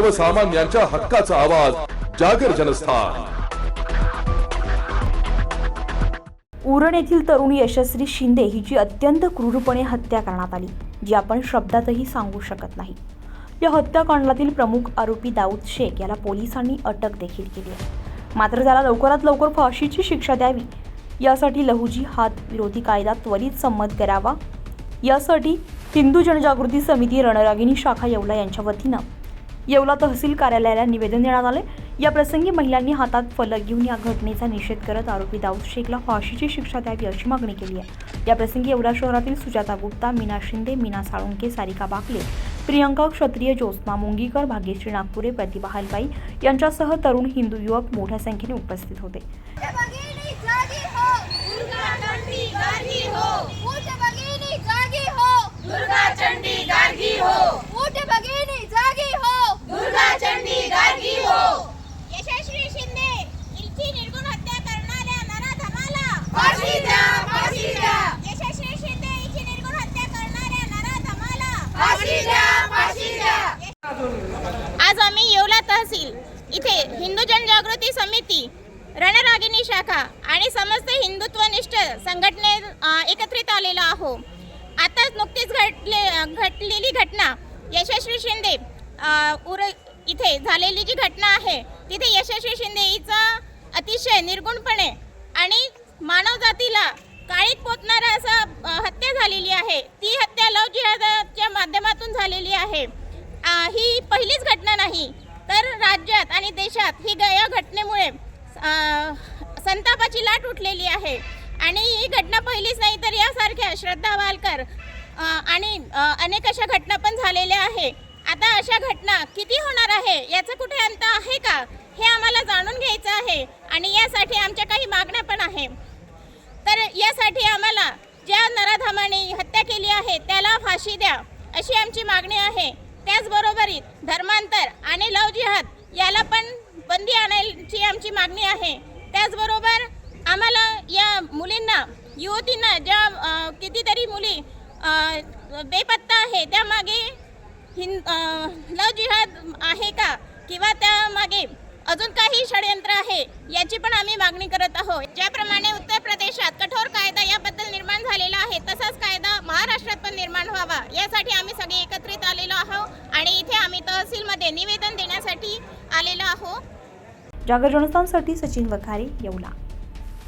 सर्वसामान्यांच्या हक्काचा आवाज जागर जनस्थान. उरण येथील तरुण यशस्वी शिंदे हिची अत्यंत क्रूरपणे हत्या करण्यात आली जी आपण शब्दातही सांगू शकत नाही. या हत्याकांडातील प्रमुख आरोपी दाऊद शेख याला पोलिसांनी अटक देखील केली आहे. मात्र त्याला लवकरात लवकर फाशीची शिक्षा द्यावी यासाठी लहुजी हात विरोधी कायदा त्वरित संमत करावा यासाठी हिंदू जनजागृती समिती रणरागिणी शाखा येवला यांच्या वतीनं येवला तहसील कार्यालयाला निवेदन देण्यात आले या प्रसंगी महिलांनी हातात फलक घेऊन या घटनेचा निषेध करत आरोपी दाऊद शेखला फाशीची शिक्षा द्यावी अशी मागणी केली आहे. या प्रसंगी येवला शहरातील सुजाता गुप्ता मीना शिंदे मीना साळुंके सारिका बाकले प्रियंका क्षत्रिय ज्योत्स्ना मुंगीकर भाग्यश्री नागपुरे प्रतिभा हलबाई यांच्यासह तरुण हिंदू युवक मोठ्या संख्येने उपस्थित होते मोठे भगिनी जागी हो दुर्गा चंडी गार्गी हो मोठे भगिनी जागी हो दुर्गा चंडी गार्गी हो मोठे भगिनी जागी हो दुर्गा चंडी गार्गी हो यशस्वी शिंदे हिची निर्गुण हत्या करणाऱ्या नराधमाला फाशी द्या फाशी द्या यशस्वी शिंदे हिची निर्गुण हत्या करणाऱ्या नराधमाला फाशी द्या फाशी द्या आज आम्ही येवला तहसील. इथे हिंदू जनजागृती समिती रणरागिणी शाखा आणि समस्त हिंदुत्वनिष्ठ संघटने एकत्रित आलेलो आहो आताच नुकतीच घडले घडलेली घटना यशस्वी शिंदे उर इथे झालेली जी घटना आहे तिथे यशस्वी शिंदे हिचा अतिशय निर्गुणपणे आणि मानवजातीला काळीत पोचणारा असा हत्या झालेली आहे. ती हत्या लव जिहादाच्या माध्यमातून झालेली आहे. ही पहिलीच घटना नाही तर राज्यात आणि देशात ही या घटनेमुळे संतापाची लाट उठलेली आहे. आणि ही घटना पहिलीच नाही तर यासारख्या श्रद्धा वालकर आणि अनेक अशा घटना पण झालेल्या आहे. आता अशा घटना किती होणार आहे याचं कुठे अंत आहे का हे आम्हाला जाणून घ्यायचं आहे. आणि यासाठी आमच्या काही मागण्या पण आहे. तर यासाठी आम्हाला ज्या नराधामाने हत्या केली आहे त्याला फाशी द्या अशी आमची मागणी आहे. त्याचबरोबर आणि लव जिहाद याला पण बंदी आणायची आमची मागणी आहे. त्याचबरोबर आम्हाला या मुलींना युवतींना ज्या कितीतरी मुली बेपत्ता आहे त्यामागे हिंद लव जिहाद आहे का? किंवा त्यामागे अजून काही षडयंत्र आहे याची पण आम्ही मागणी करत आहोत. ज्याप्रमाणे उत्तर प्रदेशात कठोर कायदा याबद्दल निर्माण झालेला आहे तसाच कायदा महाराष्ट्रात पण निर्माण व्हावा. यासाठी आम्ही सगळे एकत्रित आलेलो आहोत आणि इथे आम्ही तहसीलमध्ये निवेदन देण्यासाठी आलेलो आहोत. जागर जनस्थानसाठी सचिन वखारे येवला.